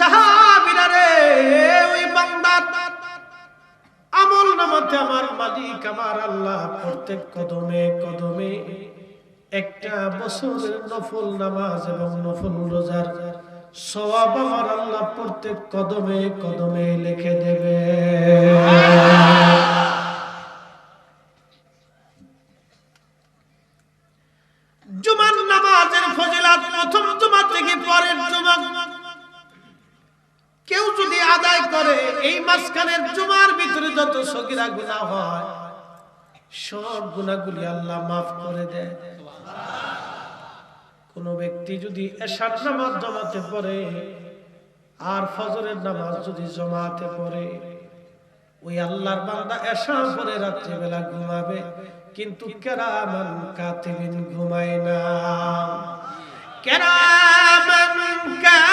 সাহাবীরা রে, ওই বান্দার আমল নামাতে আমার মালিক, আমার আল্লাহ প্রত্যেক কদমে কদমে একটা বছরের নফল নামাজ এবং নফল রোজার সওয়াব আমার প্রত্যেক কদমে কদমে লিখে দেবে। সগিরা গুণা হয়, সব গুণাগুলি আল্লাহ মাফ করে দেয়। কোন ব্যক্তি যদি এশার নামাজ জমাতে পড়ে, আর ফজরের নামাজ যদি জমাতে পড়ে, ওই আল্লাহর বান্দা এশা পরে রাত্রিবেলা ঘুমাবে, কিন্তু কেরামান কাতিবিন ঘুমায় না। কেরামান কাতিবিন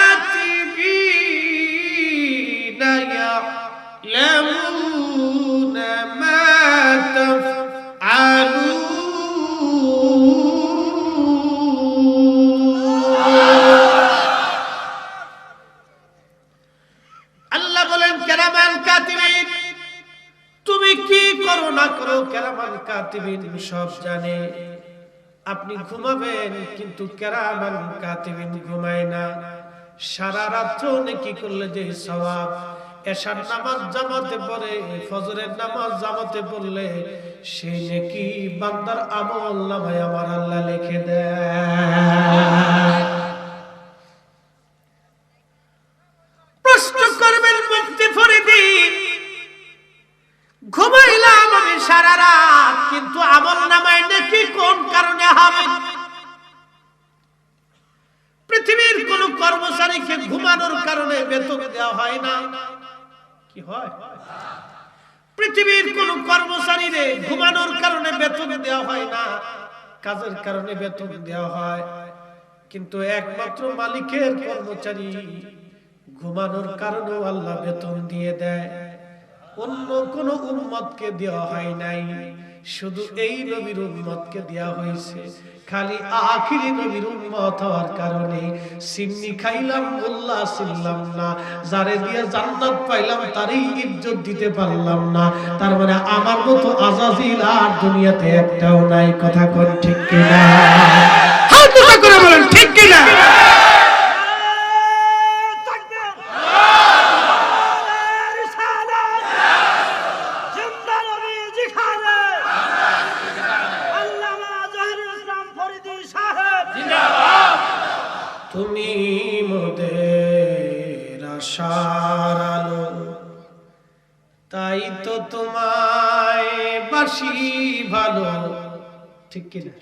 কাতিবিন কি সব জানে। আপনি ঘুমাবেন, কিন্তু কেরামান কাতিবিন ঘুমায় না। সারা রাত্র নেকি করলে যে সওয়াব। এশার নামাজ জামাতে পড়ে, ফজরের নামাজ জামাতে পড়লে সেই নেকি বান্দার আমল নামায় আমার আল্লাহ লিখে দেয়। দেওয়া হয় না। কাজের কারণে বেতন দেওয়া হয়। কিন্তু একমাত্র মালিকের কর্মচারী ঘুমানোর কারণেও আল্লাহ বেতন দিয়ে দেয়। অন্য কোন উম্মতকে দেওয়া হয় নাই। শুধু এই নবীর উম্মতকে দেওয়া হয়েছে। খালি আখিরি নবীর উম্মত হওয়ার কারণে সিন্নি খাইলাম মোল্লা ছিলাম না। যারে দিয়ে জান্নাত পাইলাম, তারই ইজ্জত দিতে পারলাম না। তার মানে আমার মতো আজাজিল আর দুনিয়াতে একটাও নাই। কথা কোন ঠিক কিনা? হাত করে বলেন, ঠিক কিনা? ঠিক কিনা?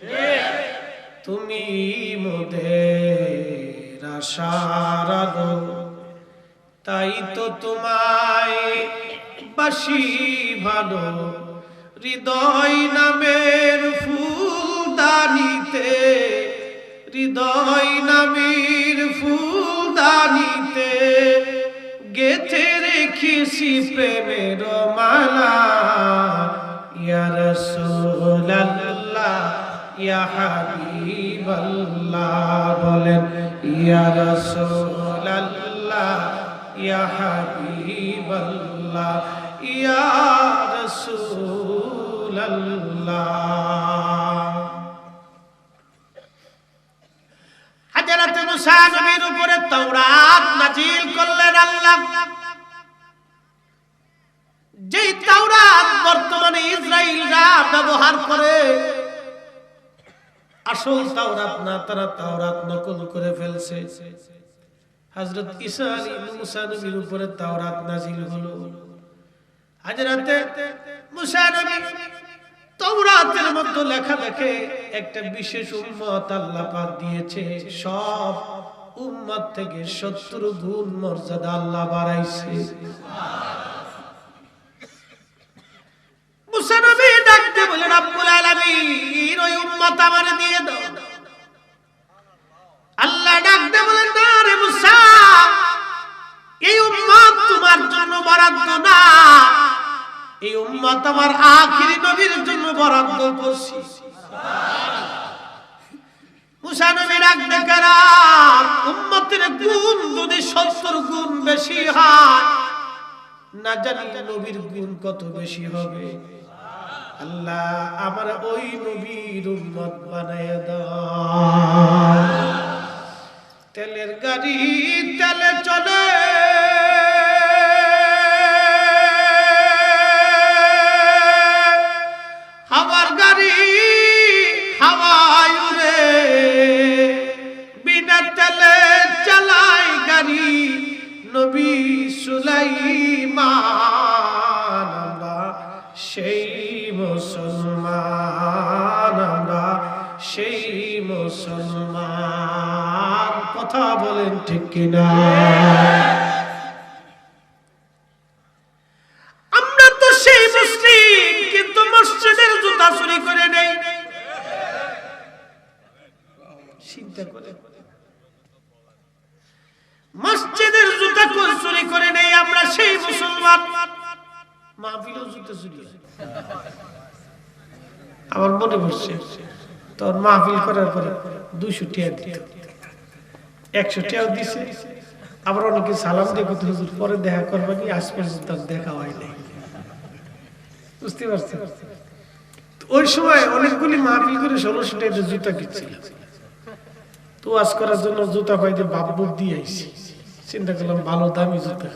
তুমি মোদের আশার আলো তাই তো তোমায় বাসি ভালো। হৃদয় নামের ফুলদানিতে, হৃদয় নামের ফুলদানিতে গেথে রেখেছি প্রেমের মালা। ইয়ার রাসূলুল্লাহ। ইয়া হাবিবাল্লাহ বলেন, ইয়া রাসূলুল্লাহ, ইয়া হাবিবাল্লাহ, ইয়া রাসূলুল্লাহ। উপরে তাওরাত নাজিল করলেন আল্লাহ। যেই তাওরাত বর্তমানে ইসরায়েলরা ব্যবহার করে আসল তাওরাত না, তারা তাওরাত নকল করে ফেলছে। হযরত ঈসা আলাইহিস মুসা নবীর উপরে তাওরাত নাজিল হলো। হাজরাতে মুসা নবী তাওরাতের মধ্যে লেখা দেখে একটা বিশেষ উম্মত আল্লাহ পাক দিয়েছে। সব উম্মত থেকে 70 গুণ মর্যাদা আল্লাহ বাড়াইছে। মুসা ডাকতে বলে রব্বুল আলামিন, ওই উম্মত আমারে দিয়ে দাও। আল্লাহ ডাকতে বলেন না রে মুসা, এই উম্মত তোমার জন্য বরাদ্দ না। এই উম্মত আমার আখিরি নবীর জন্য বরাদ্দ করছি। মুসা নবী ডাক ডেকেরা উম্মতের গুণ যদি সত্তর গুণ বেশি হয়, না জানি নবীর গুণ কত বেশি হবে। আল্লাহ আমার ওই নবীর উম্মত বানায় দাও। তেলের গাড়ি তেলে চলে আমরা তো সেই মুসলিম, কিন্তু মসজিদের জুতা চুরি করে নেই। চিন্তা করে। মসজিদের জুতা চুরি করে নেই? আমরা সেই মুসলমান। মাহফিলও জুতা চুরি আমার মনে পড়ছে, তোর মাহফিল করার পরে দুইশো টিয়া দিত। একশো টিয়াও দিছে। আবার অনেকে সালাম দিয়ে কত হুজুর, পরে দেখা করবে কি? আজ পর্যন্ত দেখা হয় নাই। বুঝতে পারছেন? তো ওই সময় অনেকগুলি মাহফিল করে ষোলোশো টাকা জুতা কিনছিল। তো আজ করার জন্য জুতা পাইতে বাপ দিয়ে আইছি। চিন্তা করলাম, ভালো দামি জুতা।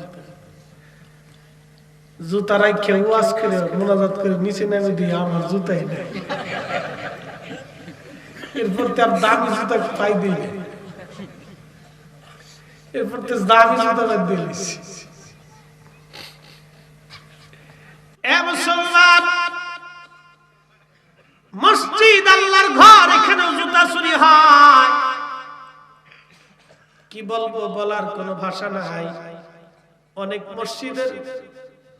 জুতা রাখে ওয়াজ করে মোনাজাত করে নিচে নামে দিয়ে আমার জুতাই নাই। এরপর তার দামি জুতা পাই দিই। এরপর তো দামি জুতা বাদ দিলিস এ মুসলমান মসজিদ আল্লাহর ঘর এখানে জুতা চুরি হয়। কি বলব বলার কোনো ভাষা নাই। অনেক মসজিদের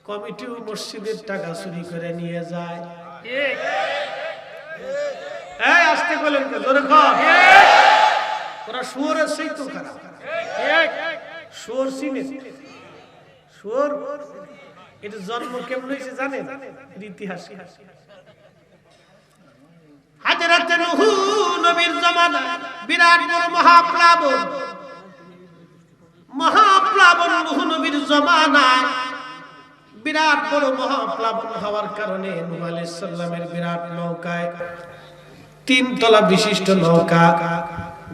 কমিটিও মসজিদের টাকা চুরি করে নিয়ে যায়। এই আসতে বলেন তো, জোরে কর ওরা শুয়োরের সেই তো খারাপ শুয়োর চিনে শুয়োর? এটা জন্ম কেমন হয়েছে জানেন? ইতিহাস কি? হাজরাতে নুহু নবীর জমানা বিরাট বড় মহাপ্লাবন। মহাপ্লাবন নুহু নবীর জমানায় বিরাট বড় মহাপ্লাবন হওয়ার কারণে নূহ আলাইহিস সালামের বিরাট নৌকায় তিন তলা বিশিষ্ট নৌকা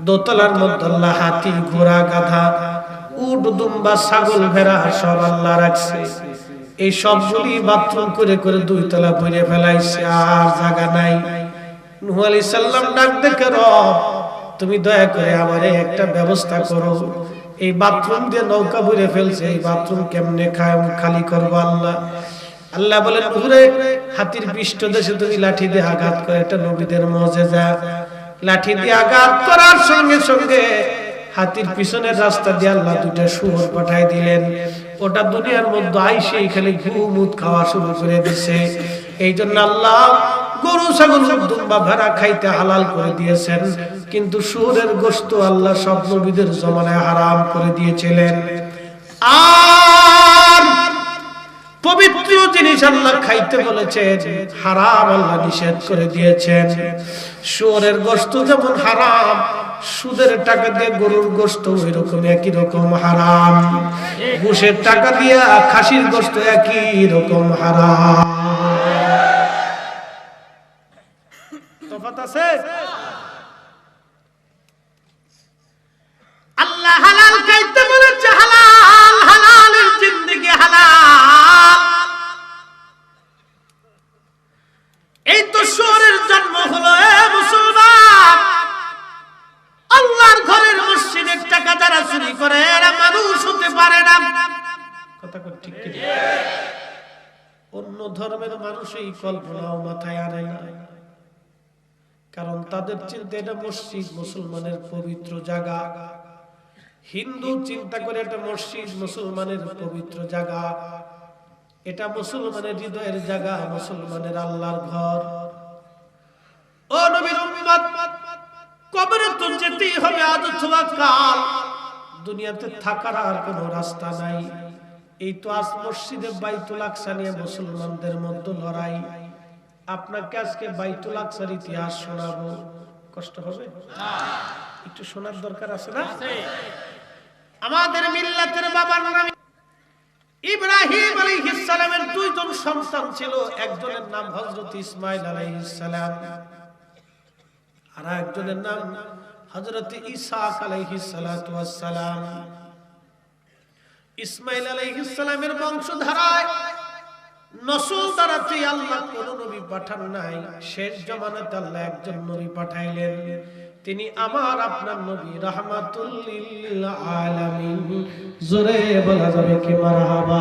দোতলার মধ্যে হাতি ঘোড়া, গাধা, উট, দুম্বা, ছাগল, ভেড়া সব আল্লাহ রাখছে। এই সবগুলি বাথরুম করে করে দুই তলা ভরে ফেলাইছে, আর জায়গা নাই। নুহ আলী সাল্লাম ডাক দেখে, রব, তুমি দয়া করে আমারে একটা ব্যবস্থা করো। এই বাথরুম দিয়ে নৌকা ভরে ফেলছে, এই বাথরুম কেমনে খায় খালি করব আল্লাহ। আল্লাহ বলেন ঘুরে হাতির পৃষ্ঠ দেশে তুমি লাঠি দিয়ে আঘাত করে এটা নবীদের মজেজা। লাঠি দিয়ে আঘাত করার সঙ্গে সঙ্গে হাতির পিছনের রাস্তা দিয়ে আল্লাহ দুইটা শুয়োর পাঠাই দিলেন। ওটা দুনিয়ার মধ্যে আইসে খালি ঘুমুত খাওয়া শুরু করে দিছে। এই জন্য আল্লাহ গরু ছাগল দুম্বা ভেড়া খাইতে হালাল করে দিয়েছেন। কিন্তু শুয়োরের গোস্ত আল্লাহ সব নবীদের জমানায় হারাম করে দিয়েছিলেন। আর পবিত্র জিনিস আল্লাহ খাইতে বলেছেন, হারাম আল্লাহ নিষেধ করে দিয়েছেন। শুয়োরের গোশত যেমন হারাম, সুদের টাকা দিয়ে গরুর গোশত ওই রকম একই রকম হারাম। ঘুষের টাকা দিয়ে খাসির গোশত একই রকম হারাম। আল্লাহ হালাল খাইতে বলেছে, হালাল, হালালের জিন্দেগি হালাল। এই তো শহরের জন্ম হলো মুসলমান। আল্লাহর ঘরের মসজিদের টাকা যারা চুরি করে, এরা মানুষ হতে পারে না। কথা ঠিক কি অন্য ধর্মের মানুষ এই কল্পনাও মাথায় আনে না। কারণ তাদের চিন্তা এটা মসজিদ মুসলমানের পবিত্র জায়গা। হিন্দু চিন্তা করে এটা মসজিদ মুসলমানের পবিত্র জায়গা। এটা মুসলমানের হৃদয়ের জায়গা, মুসলমানের আল্লাহর ঘর। ও নবীর উম্মত, কবরে তো যেতেই হবে আজ অথবা কাল। দুনিয়াতে থাকার আর কোনো রাস্তা নাই। এই তো আজ মসজিদে বাইতুল আকসা নিয়ে মুসলমানদের মধ্যে লড়াই। আপনাকে আজকে বাইতুল আকসার ইতিহাস শোনাবো। কষ্ট হবে? একটু শোনার দরকার আছে না? আমাদের মিল্লাতের বাবার নাম ইব্রাহিম আলাইহিস দুইজন সন্তান ছিল। একজনের নাম হযরত সালাম আর একজনের নাম হযরত আলাইহিস সালামের বংশধারায় নসল আল্লাহ কোন নবী পাঠান নাই। শেষ জমানাতে আল্লাহ একজন নবী পাঠাইলেন। তিনি আমার আপনার নবী রাহমাতুল্লিল আলামিন। জোরে বলা যাবে কি মারহাবা?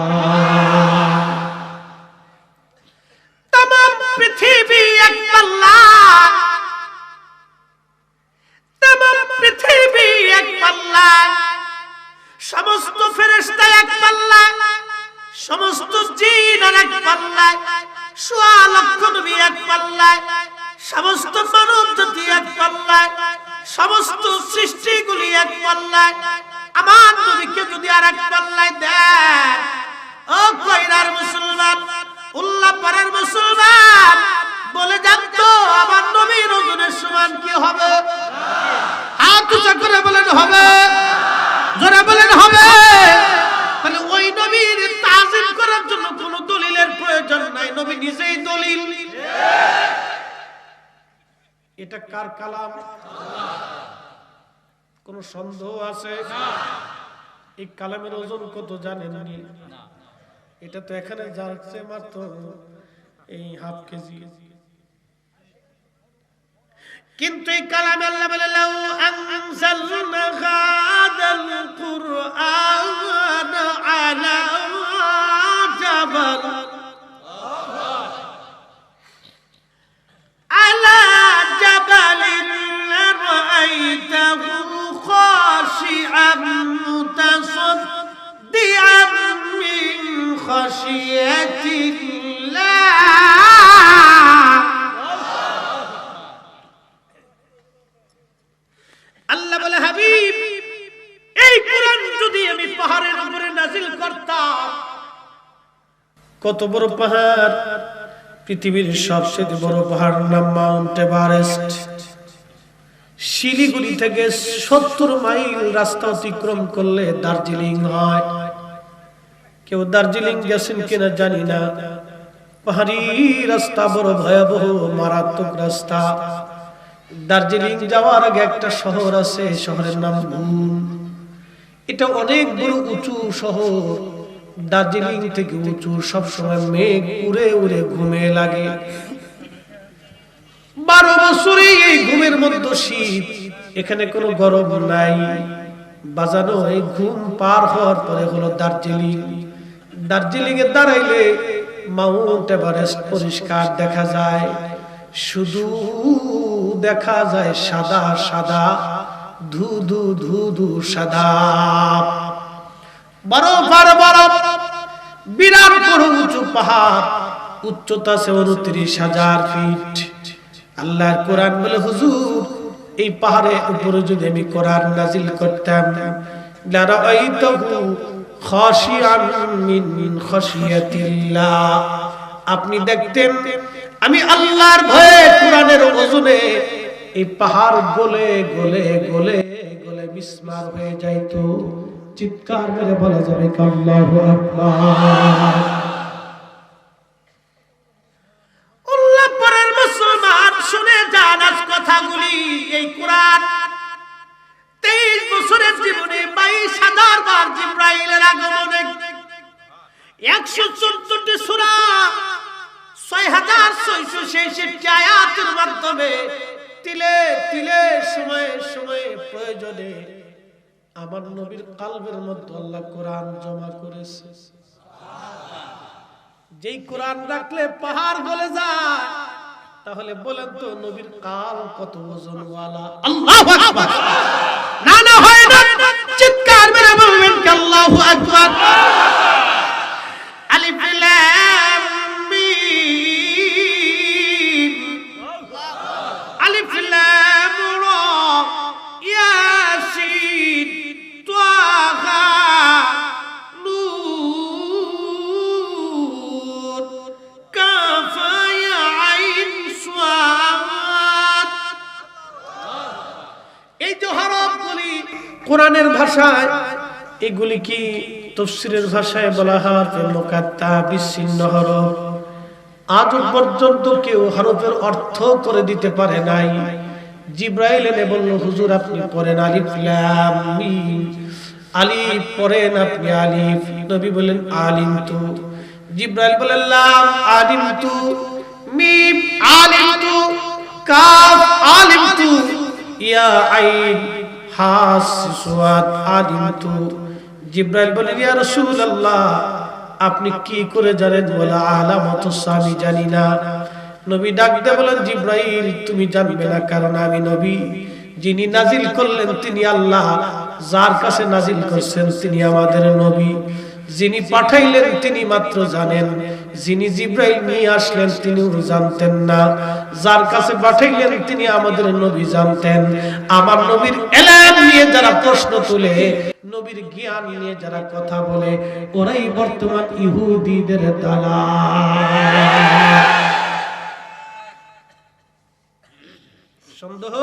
দলিল। এটা কার কালাম? কোন সন্দেহ আছে? এই কালামের ওজন কত এটা তো এখানে যাচ্ছে মাত্র এই হাফ কেজি। কিন্তু এই কালাম আল্লাহ বলে লাউ আনজালনা হাদাল কুরআন আলা জাবাল على جبل لرأيته خاشعا متصدعا من خشية الله আল্লাহ বলে হাবিব এই কোরআন যদি আমি পাহাড়ের উপরে নাজিল করতাম কত বড় পাহাড় পৃথিবীর সবচেয়ে বড় পাহাড় নাম মাউন্ট এভারেস্ট। শিলিগুড়ি থেকে সত্তর মাইল রাস্তা অতিক্রম করলে দার্জিলিং হয়। কেউ দার্জিলিং গেছেন কিনা জানি না। পাহাড়ি রাস্তা বড় ভয়াবহ, মারাত্মক রাস্তা। দার্জিলিং যাওয়ার আগে একটা শহর আছে, শহরের নাম এটা অনেক বড় উঁচু শহর। দার্জিলিং থেকে উঁচু, সবসময় মেঘ উড়ে উড়ে ঘুমে লাগে। বারো বছরে এই ঘুমের মধ্যে শীত, এখানে কোনো গরম নাই। বাজানো এই ঘুম পার হওয়ার পরে হলো দার্জিলিং। দার্জিলিং এ দাঁড়াইলে মাউন্ট এভারেস্ট পরিষ্কার দেখা যায়। শুধু দেখা যায় সাদা সাদা, ধু ধু ধু ধু, সাদা। বরফ আর বরফ বিরাট বড় উঁচু পাহাড়, উচ্চতা আছে উনত্রিশ হাজার ফিট। আল্লাহর কোরআন বলে, হুজুর, এই পাহাড়ের উপরে যদি আমি কোরআন নাজিল করতাম আপনি দেখতেন, আমি আল্লাহর ভয়ে কোরআনের ওজনে এই পাহাড় গলে গলে গলে গলে মিসমার হয়ে যাইতো। চিৎকার করে বলা যাবে কাল্লাহ আকবার। কালবের মধ্যে আল্লাহ কোরআন জমা করেছে। যেই কোরআন রাখলে পাহাড় গলে যায়, তাহলে বলেন তো নবীর কাল কত ওজনওয়ালা। আল্লাহু আকবার। না না, হয় না। চিৎকার মেরে বলবেন আল্লাহু আকবার। এগুলি কি তফসিরের ভাষায় বলা হয়? মোকাত্তা বিচ্ছিন্ন হরফ। আজ পর্যন্ত কেউ হরফের অর্থ করে দিতে পারে নাই। জিব্রাইল এনে বলল, হুজুর, আপনি পড়েন আলিফ আলিফ পড়েন আপনি আলিফ। নবী বলেন আলিম তু জিব্রাইল বলেন লাম আলিম তু মিম আলিম তু কাফ আলিম তু ইয়া আইন হাস সুয়াদ আলিম তু জিব্রাইল বলেন ইয়া রাসূলুল্লাহ, আপনি কি করে জানেন? বলে, আলামত আমি জানি না। নবী ডাক দিয়ে বলেন জিব্রাইল, তুমি জানবে না, কারণ আমি নবী। যিনি নাজিল করলেন, তিনি আল্লাহ। যার কাছে নাজিল করছেন, তিনি আমাদের নবী। যিনি পাঠাইলেন তিনি মাত্র জানেন, যিনি জিব্রাইল নিয়ে আসলেন তিনিও জানতেন না। যার কাছে পাঠাইলেন তিনি আমাদের নবী জানতেন। আমার নবীর এলান নিয়ে যারা প্রশ্ন তুলে, নবীর জ্ঞান নিয়ে যারা কথা বলে, ওরাই বর্তমান ইহুদিদের দালা সন্দেহ?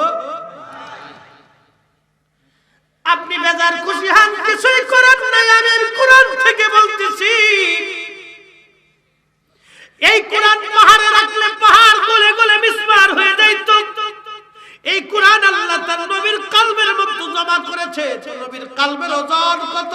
আপনি বেজার খুশি হন, কিছুই করেন নাই, আমি কোরআন থেকে বলতেছি। এই কোরআন পাহাড়ে রাখলে পাহাড় গলে গলে মিসমার হয়ে যাইত। এই কোরআন আল্লাহ তার নবীর কালবের মধ্যে জমা করেছে। নবীর কালবের ওজন কত?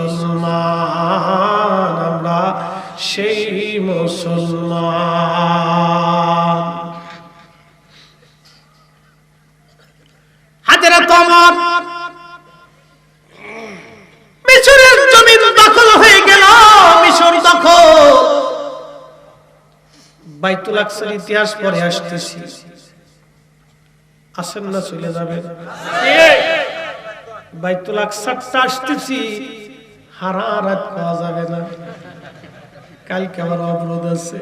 মুসলমান, আমরা সেই মুসলমান। হাজারা তোমার মিশরের জমিন দখল হয়ে গেল, মিশর দখল। বাইতুল আকসার ইতিহাস পরে আসতেছি। আসেন না, চলে যাবেন। বাইতুল আকসারটা আসতেছি। হারা রাত পাওয়া যাবে না। কালকে আমার অবরোধ আছে।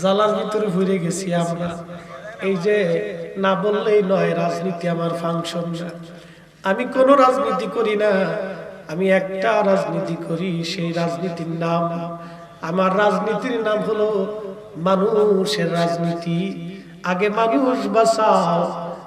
জ্বালার ভিতরে ঘুরে গেছি আমরা। এই যে না বললেই নয়, রাজনীতি আমার ফাংশন না। আমি কোনো রাজনীতি করি না। আমি একটা রাজনীতি করি, সেই রাজনীতির নাম। আমার রাজনীতির নাম হলো মানুষের রাজনীতি। আগে মানুষ বাঁচাও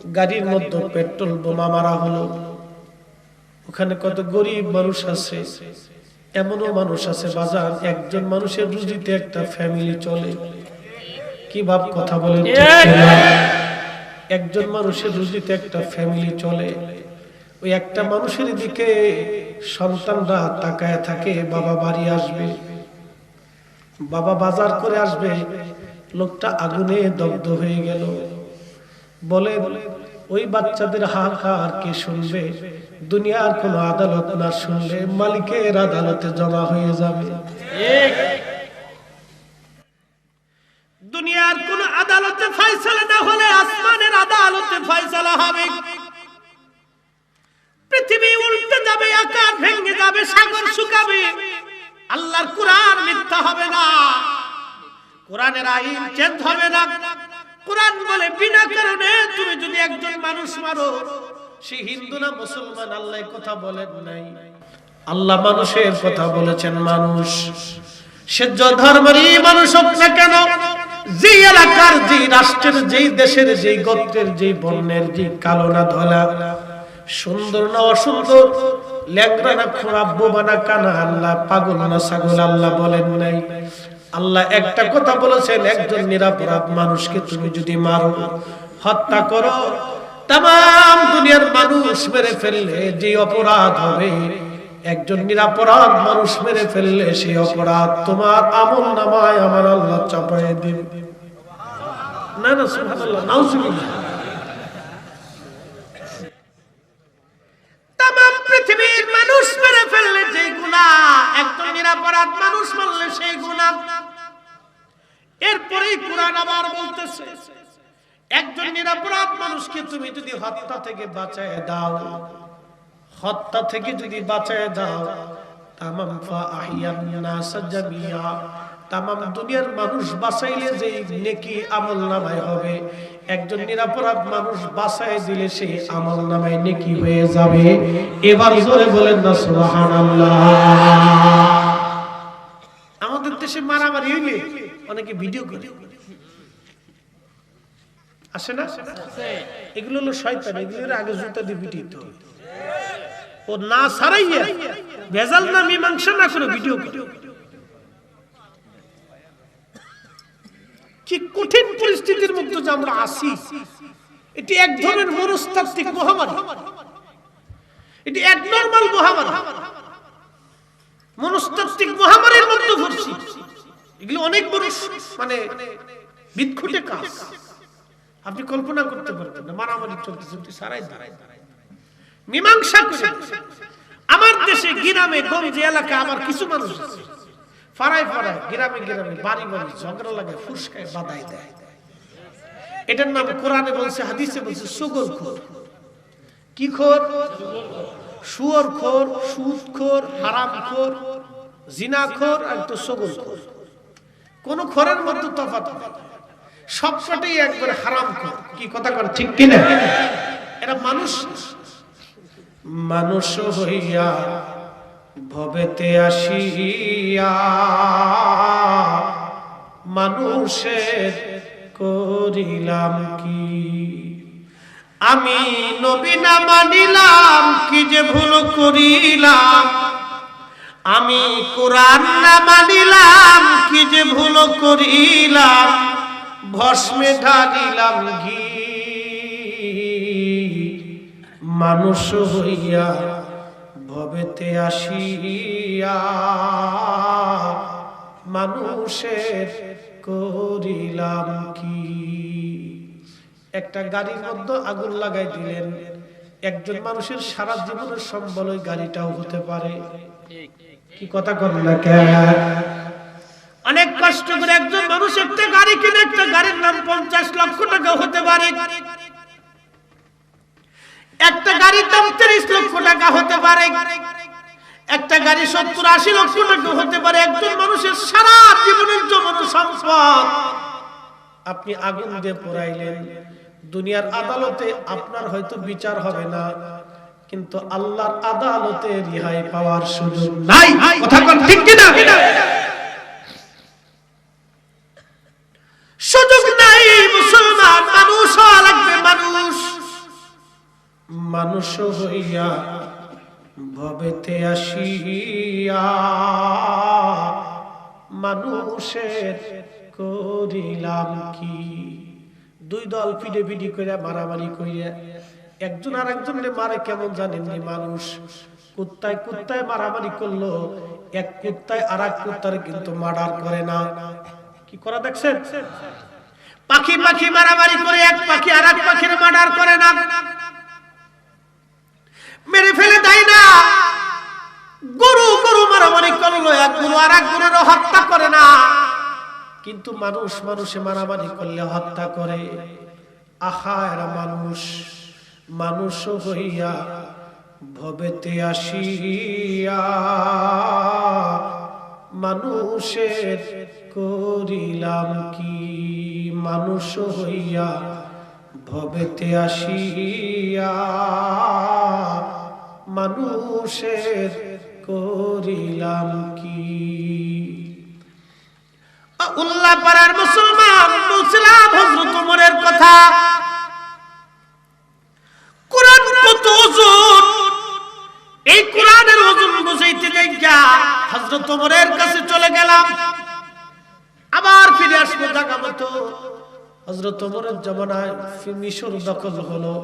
গাড়ির মধ্যে পেট্রোল বোমা মারা হলো। ওখানে কত গরিব মানুষ আছে এমনও মানুষ আছে বাজার একজন মানুষের রুজিতে একটা ফ্যামিলি চলে। কি ভাব কথা বলেন একজন মানুষের রুজিতে একটা ফ্যামিলি চলে। ওই একটা মানুষের দিকে সন্তানরা তাকায় থাকে বাবা বাড়ি আসবে। বাবা বাজার করে আসবে লোকটা আগুনে দগ্ধ হয়ে গেল। বলে, ওই বাচ্চাদের হাহাকার কে শুনবে? দুনিয়ার কোন আদালত না শুনলে মালিকের আদালতে জমা হয়ে যাবে। দুনিয়ার কোন আদালতে ফয়সালা না হলে আসমানের আদালতে ফয়সালা হবে। পৃথিবী উল্টে যাবে, আকার ভেঙে যাবে, সাগর শুকাবে। আল্লাহর কোরআন মিথ্যা হবে না। কোরআনের আইন চেঞ্জ হবে না। কোরআন বলে, বিনা কারণে তুমি যদি একজন মানুষ মারো, সে হিন্দু না মুসলমান, আল্লাহ কথা বলেন নাই। আল্লাহ মানুষের কথা বলেছেন মানুষ। মানুষ কেন এলাকার রাষ্ট্রের যেই দেশের যেই যেই কালো না ধলা, সুন্দর না অসুন্দর না কানা, আল্লাহ পাগল না ছাগল, আল্লাহ বলেন নাই। আল্লাহ একটা কথা বলেছেন, একজন নিরাপরাধ মানুষকে তুমি যদি মারো, হত্যা করো তাম দুনিয়ার মানুষ মেরে ফেললে যে অপরাধ হবে। একজন নিরাপরাধ মানুষ মেরে ফেললে সেই অপরাধ তোমার আমল নামায় আমার আল্লাহ চাপায় দিন না না, সুবহানাল্লাহ, নাউজুবিল্লাহ তাম পৃথিবীর মানুষ মেরে ফেললে যেই গুনাহ একজন নিরাপরাধ মানুষ মারলে সেই গুনাহ এরপরেই কোরআন আবার বলতেছে, একজন নিরাপরাধ মানুষকে তুমি যদি হত্যা থেকে বাঁচায় দাও, হত্যা থেকে যদি বাঁচায় দাও, তামাম তামাম দুনিয়ার মানুষ বাঁচাইলে যে নেকি আমল নামায় হবে একজন নিরাপরাধ মানুষ বাঁচায় দিলে সেই আমল নামায় নেকি হয়ে যাবে। এবার জোরে বলেন না, সুবহানাল্লাহ। আমাদের দেশে মারামারি হইলে অনেকে ভিডিও করে। আসে না? এগুলো হলো শয়তান এগুলোর আগে জুতা দিয়ে পিটিত ও না সারাইয়া ভেজাল না মীমাংসা না করে ভিডিও করে। কি কঠিন পরিস্থিতির মধ্যে যে আমরা আসি? এটি এক ধরনের মনস্তাত্ত্বিক মহামারী। এটি এক নর্মাল মহামারী। মনস্তাত্ত্বিক মহামারীর মধ্যে ঘটছি এগুলো অনেক বড় মানে বিক্ষুটে কাজ। আপনি কল্পনা করতে পারবেন না, মারামারি চলতে চলতে সারাই মীমাংসা করে। আমার দেশে গ্রামে, গঞ্জে এলাকা আমার কিছু মানুষ আছে। ফাড়ায় ফাড়ায়, গ্রামে গ্রামে, বাড়ি বাড়ি ঝগড়া লাগে, ফুসকায় বাধাই দেয়। এটার নাম কোরআনে বলছে, হাদিসে বলছে, সুগর খোর। কি খোর? শুয়োর খোর, সুদ খোর, হারাম খোর, জিনা খোর, আর তো সগল খোর। কোন খোরের মধ্যে নেই। সবকটাই একবার হারাম খোর। কি কথা কর ঠিক কিনা? এরা মানুষ। মানুষ হইয়া ভবেতে আসিয়া মানুষের করিলাম কি? আমি নবী না মানিলাম, কি যে ভুল করিলাম? আমি কোরআন না মানিলাম, কি যে ভুল করিলাম? ভস্মে ঢালিলাম ঘি। মানুষ হইয়া ভবেতে আসিয়া মানুষের করিলাম কি? একটা গাড়ির মধ্যে আগুন লাগাই দিলেন। একজন মানুষের সারা জীবনের সম্বল ওই গাড়িটাও হতে পারে। কি কথা করেন না কেন অনেক কষ্ট করে একজন মানুষ একটা গাড়ি কিনে, একটা গাড়ির নাম পঞ্চাশ লক্ষ টাকা হতে পারে। একটা গাড়ির দাম তিরিশ লক্ষ টাকা হতে পারে। একটা গাড়ি সত্তর আশি লক্ষ টাকা হতে পারে। একজন মানুষের সারা জীবনের জমানো সম্পদ। আপনি আগুন দিয়ে পোড়াইলেন। দুনিয়ার আদালতে আপনার হয়তো বিচার হবে না। কিন্তু আল্লাহর আদালতে রিহাই পাওয়ার সুযোগ নাই। কথা ঠিক কিনা? মানুষ হইয়া ভবেতে আসিয়া মানুষের করিলাম কি? দুই দল পিডে পিডি করে মারামারি কইরা, একজন আর একজনের মারে কেমন জানেননি মানুষ? কুত্তায় কুত্তায় মারামারি করল, এক কুত্তায় আর এক কুত্তার কিন্তু মার্ডার করে না। কি করা দেখছেন? পাখি পাখি মারামারি করে, এক পাখি আর এক পাখির মার্ডার করে না। মেরে ফেলে দেয় না। গরু গরু মারামারি করল, এক গরু আর এক গরুরও হত্যা করে না। কিন্তু মানুষ মানুষে মারামারি করলে হত্যা করে। আহা, এরা মানুষ। মানুষ হইয়া ভবেতে আসিয়া মানুষের করিলাম কি? মানুষ হইয়া ভবেতে আসিয়া মানুষের করিলাম কি? উল্লাহ পাড়ার মুসলমান, মুসলাম হজরত উমরের কথা। কোরআন কত ওজন এই কোরআনের ওজন বুঝাইতে যাইয়া হযরত ওমরের কাছে চলে গেলাম। আবার ফিরে আসব জায়গা মতো। হযরত ওমরের জমানায় মিশর দখল হলো।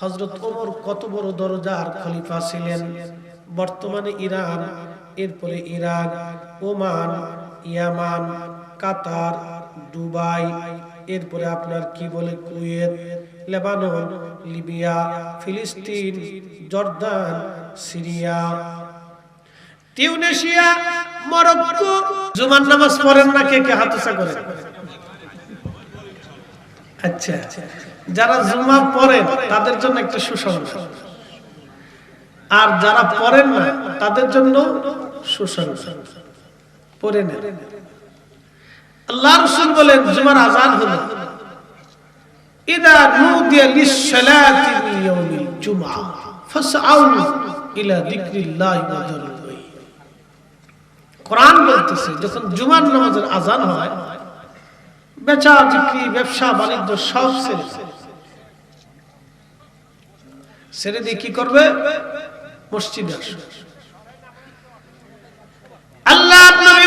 হযরত ওমর কত বড় দরজার খলিফা ছিলেন। বর্তমানে ইরান, এরপরে Iraq, Oman, Yemen, Qatar, Dubai, এরপরে আপনার কি বলে কুয়েত, লেবানন, লিবিয়া, ফিলিস্তিন, জর্দান, সিরিয়া, টিউনেশিয়া, মরক্কো। জুমার নামাজ পড়েন না কে কে? হাতসা করে আচ্ছা। যারা জুমা পড়েন, তাদের জন্য একটা সুসংবাদ। আর যারা পড়েন না, তাদের জন্য সুসংবাদ। পড়ে নেন। আল্লাহ রসুল বলেন, জুমার আজান ইদা নুদিয়া লিসসালাতি ইয়াউমিল জুমআ, ফাসআউ ইলা যিকরিল্লাহি ওয়া যারুল কোরআন বলতেছে, যখন জুমার নামাজের আজান হয় বেচা বিক্রি ব্যবসা বাণিজ্য সব ছেড়ে ছেড়ে দিয়ে কি করবে? মসজিদে আসবে। আল্লাহ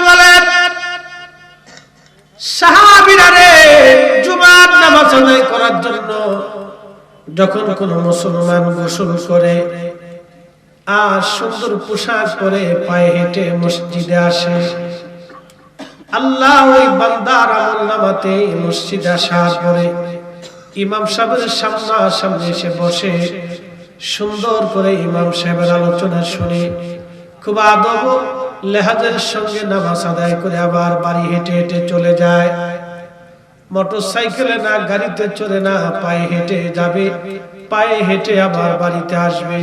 বলেন জুমার নামাজ আদায় করার জন্য যখন মুসলমান গোসল করে আর সুন্দর পোশাক পরে পায়ে হেঁটে মসজিদে আসে, আল্লাহ ওই বান্দার আমল মসজিদে আসার পরে ইমাম সাহেবের সামনা সামনে এসে বসে সুন্দর করে ইমাম সাহেবের আলোচনা শুনে খুব আদব লেহাজের সঙ্গে নামাজ আদায় করে আবার বাড়ি হেঁটে হেঁটে চলে যায়। মোটর সাইকেলে না, গাড়িতে চলে না, পায়ে হেঁটে যাবে, পায়ে হেঁটে আবার বাড়িতে আসবে।